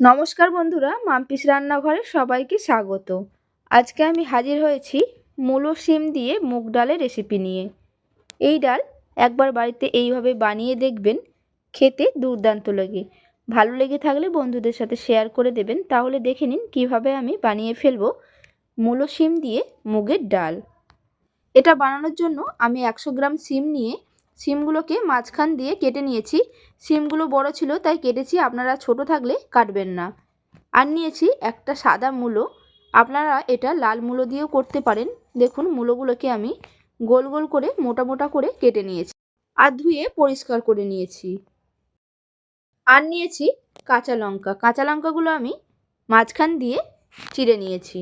নমস্কার বন্ধুরা, মাম্পিস রান্নাঘরে সবাইকে স্বাগত। আজকে আমি হাজির হয়েছি মূলো শিম দিয়ে মুগ ডালের রেসিপি নিয়ে। এই ডাল একবার বাড়িতে এইভাবে বানিয়ে দেখবেন, খেতে দুর্দান্ত লাগে। ভালো লেগে থাকলে বন্ধুদের সাথে শেয়ার করে দেবেন, তাহলে দেখে নিন কীভাবে আমি বানিয়ে ফেলব মূলো শিম দিয়ে মুগের ডাল। এটা বানানোর জন্য আমি একশো গ্রাম শিম নিয়ে সিমগুলোকে মাঝখান দিয়ে কেটে নিয়েছি। সিমগুলো বড় ছিল, তাই কেটেছি। আপনারা ছোট থাকলে কাটবেন না। আর নিয়েছি একটা সাদা মূলো। আপনারা এটা লাল মূলো দিয়েও করতে পারেন। দেখুন, মূলোগুলোকে আমি গোল গোল করে, মোটা মোটা করে কেটে নিয়েছি আর ধুয়ে পরিষ্কার করে নিয়েছি। আর নিয়েছি কাঁচা লঙ্কা। কাঁচা লঙ্কাগুলো আমি মাঝখান দিয়ে চিড়ে নিয়েছি।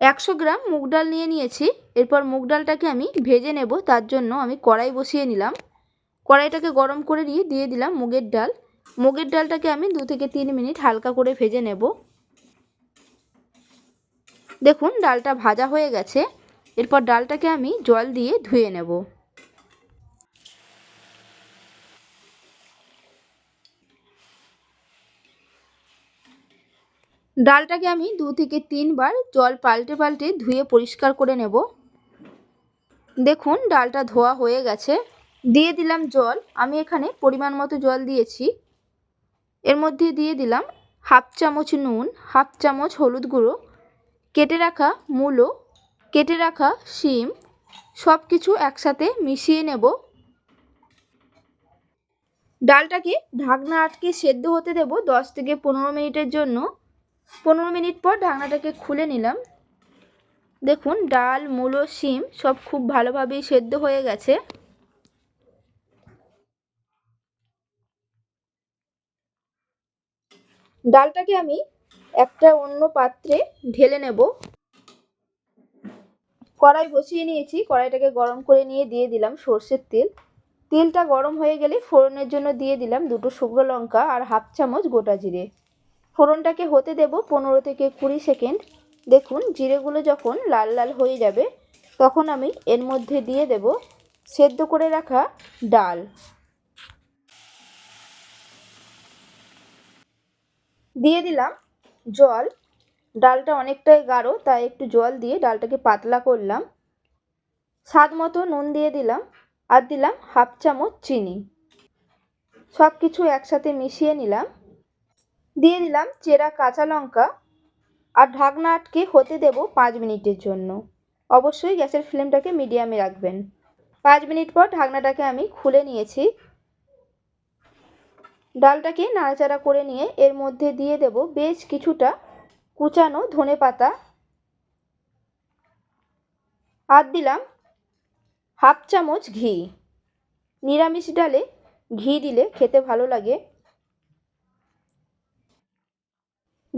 একশো গ্রাম মুগ ডাল নিয়ে নিয়েছি। এরপর মুগ ডালটাকে আমি ভেজে নেব, তার জন্য আমি কড়াই বসিয়ে নিলাম। কড়াইটাকে গরম করে নিয়ে দিয়ে দিলাম মুগের ডাল। মুগের ডালটাকে আমি দু থেকে তিন মিনিট হালকা করে ভেজে নেব। দেখুন, ডালটা ভাজা হয়ে গেছে। এরপর ডালটাকে আমি জল দিয়ে ধুয়ে নেব। ডালটাকে আমি দু থেকে তিনবার জল পাল্টে পাল্টে ধুয়ে পরিষ্কার করে নেব। দেখুন, ডালটা ধোয়া হয়ে গেছে। দিয়ে দিলাম জল। আমি এখানে পরিমাণ মতো জল দিয়েছি। এর মধ্যে দিয়ে দিলাম হাফ চামচ নুন, হাফ চামচ হলুদ গুঁড়ো, কেটে রাখা মূলো, কেটে রাখা শিম সব কিছু একসাথে মিশিয়ে নেব। ডালটাকে ঢাকনা আটকে সেদ্ধ হতে দেব দশ থেকে পনেরো মিনিটের জন্য। পনেরো মিনিট পর ঢাকনাটাকে খুলে নিলাম। দেখুন, ডাল, মূলো, শিম সব খুব ভালোভাবেই সেদ্ধ হয়ে গেছে। ডালটাকে আমি একটা অন্য পাত্রে ঢেলে নেব। কড়াই বসিয়ে নিয়েছি, কড়াইটাকে গরম করে নিয়ে দিয়ে দিলাম সর্ষের তেল। তেলটা গরম হয়ে গেলে ফোড়নের জন্য দিয়ে দিলাম দুটো শুকনো লঙ্কা আর হাফ চামচ গোটা জিরে। ফোড়নটাকে হতে দেব পনেরো থেকে কুড়ি সেকেন্ড। দেখুন, জিরেগুলো যখন লাল লাল হয়ে যাবে, তখন আমি এর মধ্যে দিয়ে দেব সেদ্ধ করে রাখা ডাল। দিয়ে দিলাম জল। ডালটা অনেকটাই গাঢ়, তাই একটু জল দিয়ে ডালটাকে পাতলা করলাম। স্বাদ মতো নুন দিয়ে দিলাম আর দিলাম হাফ চামচ চিনি। সব কিছু একসাথে মিশিয়ে নিলাম। দিয়ে দিলাম চেরা কাঁচা লঙ্কা আর ঢাকনা আটকে হতে দেব পাঁচ মিনিটের জন্য। অবশ্যই গ্যাসের ফ্লেমটাকে মিডিয়ামে রাখবেন। পাঁচ মিনিট পর ঢাকনাটাকে আমি খুলে নিয়েছি। ডালটাকে নাড়াচাড়া করে নিয়ে এর মধ্যে দিয়ে দেব বেশ কিছুটা কুচানো ধনে পাতা। আর দিলাম হাফ চামচ ঘি। নিরামিষ ডালে ঘি দিলে খেতে ভালো লাগে।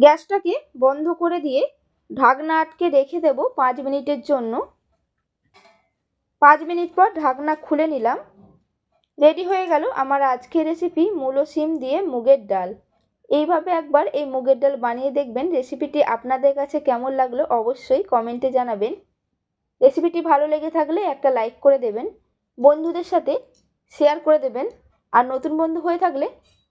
গ্যাসটাকে বন্ধ করে দিয়ে ঢাকনা আটকে রেখে দেব পাঁচ মিনিটের জন্য। পাঁচ মিনিট পর ঢাকনা খুলে নিলাম। রেডি হয়ে গেল আমার আজকের রেসিপি মূলো সিম দিয়ে মুগের ডাল। এইভাবে একবার এই মুগের ডাল বানিয়ে দেখবেন রেসিপিটি আপনাদের কাছে কেমন লাগল অবশ্যই কমেন্টে জানাবেন। রেসিপিটি ভালো লেগে থাকলে একটা লাইক করে দেবেন, বন্ধুদের সাথে শেয়ার করে দেবেন, আর নতুন বন্ধু হয়ে থাকলে